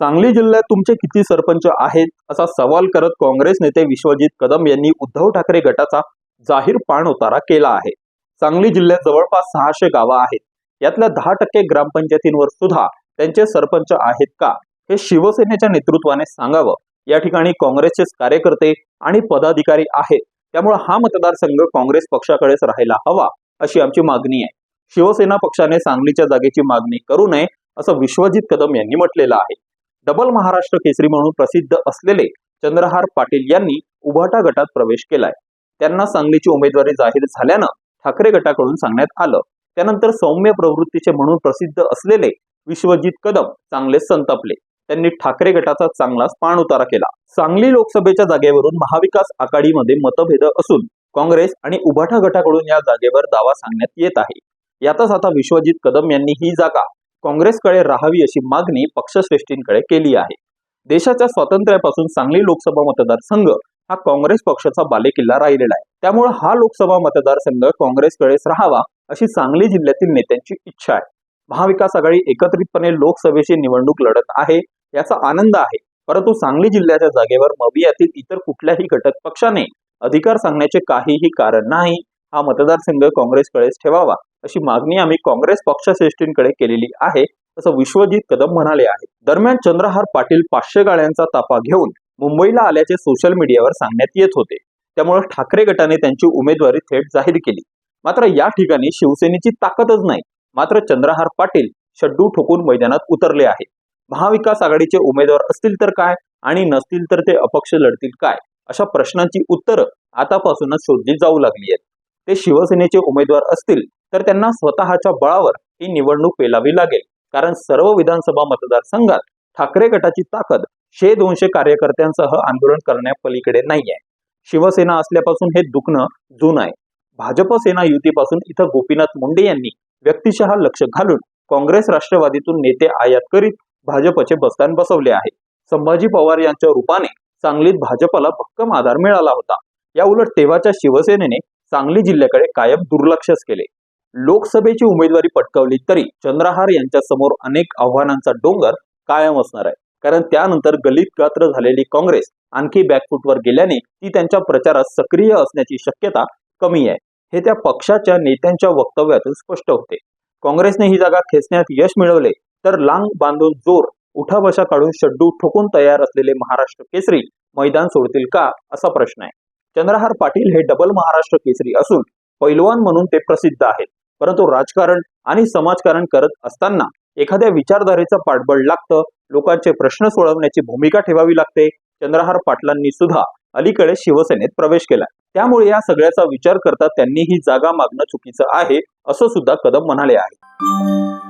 सांगली जिल्ह्यात तुमचे किती सरपंच आहेत? असा सवाल करत काँग्रेस नेते विश्वजित कदम यांनी उद्धव ठाकरे गटाचा जाहीर पाणउतारा केला आहे. सांगली जिल्ह्यात जवळपास सहाशे गावं आहेत. यातल्या दहा टक्के ग्रामपंचायतींवर सुद्धा त्यांचे सरपंच आहेत का? हे शिवसेनेच्या नेतृत्वाने सांगावं. या ठिकाणी काँग्रेसचेच कार्यकर्ते आणि पदाधिकारी आहेत. त्यामुळे हा मतदारसंघ काँग्रेस पक्षाकडेच राहायला हवा अशी आमची मागणी आहे. शिवसेना पक्षाने सांगलीच्या जागेची मागणी करू नये असं विश्वजित कदम यांनी म्हटलेलं आहे. डबल महाराष्ट्र केसरी म्हणून प्रसिद्ध असलेले चंद्रहार पाटील यांनी उभाटा गटात प्रवेश केलाय. त्यांना सांगलीची उमेदवारी जाहीर झाल्यानं ठाकरे गटाकडून सांगण्यात आलं. त्यानंतर सौम्य प्रवृत्तीचे म्हणून प्रसिद्ध असलेले विश्वजित कदम चांगले संतापले. त्यांनी ठाकरे गटाचा चांगलाच पाणउतारा केला. सांगली लोकसभेच्या जागेवरून महाविकास आघाडीमध्ये मतभेद असून काँग्रेस आणि उभाटा गटाकडून या जागेवर दावा सांगण्यात येत आहे. यातच आता विश्वजित कदम यांनी ही जागा काँग्रेसकडे राहावी अशी मागणी पक्षश्रेष्ठींकडे केली आहे. देशाच्या स्वातंत्र्यापासून सांगली लोकसभा मतदारसंघ हा काँग्रेस पक्षाचा बालेकिल्ला राहिलेला आहे. त्यामुळे हा लोकसभा मतदारसंघ काँग्रेसकडेच राहावा अशी सांगली जिल्ह्यातील नेत्यांची इच्छा आहे. महाविकास आघाडी एकत्रितपणे लोकसभेची निवडणूक लढत आहे याचा आनंद आहे. परंतु सांगली जिल्ह्याच्या जागेवर मवियातील इतर कुठल्याही घटक पक्षाने अधिकार सांगण्याचे काहीही कारण नाही हा मतदारसंघ काँग्रेसकडेच ठेवावा. अशी मागणी आम्ही काँग्रेस पक्षश्रेष्ठींकडे केलेली आहे असं विश्वजित कदम म्हणाले आहे दरम्यान चंद्रहार पाटील पाचशे गाळ्यांचा ताफा घेऊन मुंबईला आल्याचे सोशल मीडियावर सांगण्यात येत होते. त्यामुळे ठाकरे गटाने त्यांची उमेदवारी थेट जाहीर केली. मात्र या ठिकाणी शिवसेनेची ताकदच नाही. मात्र चंद्रहार पाटील शड्डू ठोकून मैदानात उतरले आहे महाविकास आघाडीचे उमेदवार असतील तर काय आणि नसतील तर ते अपक्ष लढतील काय? अशा प्रश्नांची उत्तरं आतापासूनच शोधली जाऊ लागली आहेत. ते शिवसेनेचे उमेदवार असतील तर त्यांना स्वतःच्या बळावर ही निवडणूक पेलावी लागेल. कारण सर्व विधानसभा मतदारसंघात ठाकरे गटाची ताकद शे दोनशे कार्यकर्त्यांसह आंदोलन करण्यापलीकडे नाही आहे शिवसेना असल्यापासून हे दुखणं जुन आहे. भाजप सेना युतीपासून इथं गोपीनाथ मुंडे यांनी व्यक्तिशः लक्ष घालून काँग्रेस राष्ट्रवादीतून नेते आयात करीत भाजपचे बस्तान बसवले आहे. संभाजी पवार यांच्या रूपाने सांगलीत भाजपला भक्कम आधार मिळाला होता. या उलट तेव्हाच्या शिवसेनेने सांगली जिल्ह्याकडे कायम दुर्लक्षच केले. लोकसभेची उमेदवारी पटकावली तरी चंद्रहार यांच्या समोर अनेक आव्हानांचा डोंगर कायम असणार आहे. कारण त्यानंतर गलित गात्र झालेली काँग्रेस आणखी बॅकफुटवर गेल्याने ती त्यांच्या प्रचारात सक्रिय असण्याची शक्यता कमी आहे. हे त्या पक्षाच्या नेत्यांच्या वक्तव्यातून स्पष्ट होते. काँग्रेसने ही जागा खेचण्यात यश मिळवले तर लांग बांधून जोर उठाबशा काढून शड्डू ठोकून तयार असलेले महाराष्ट्र केसरी मैदान सोडतील का असा प्रश्न आहे. चंद्रहार पाटील हे डबल महाराष्ट्र केसरी असून पैलवान म्हणून ते प्रसिद्ध आहेत. परंतु राजकारण आणि समाजकारण करत असताना एखाद्या विचारधारेचं पाठबळ लागतं लोकांचे प्रश्न सोडवण्याची भूमिका ठेवावी लागते चंद्रहार पाटलांनी सुद्धा अलीकडे शिवसेनेत प्रवेश केला. त्यामुळे या सगळ्याचा विचार करता त्यांनी ही जागा मागणं चुकीचं आहे असं सुद्धा कदम म्हणाले आहे.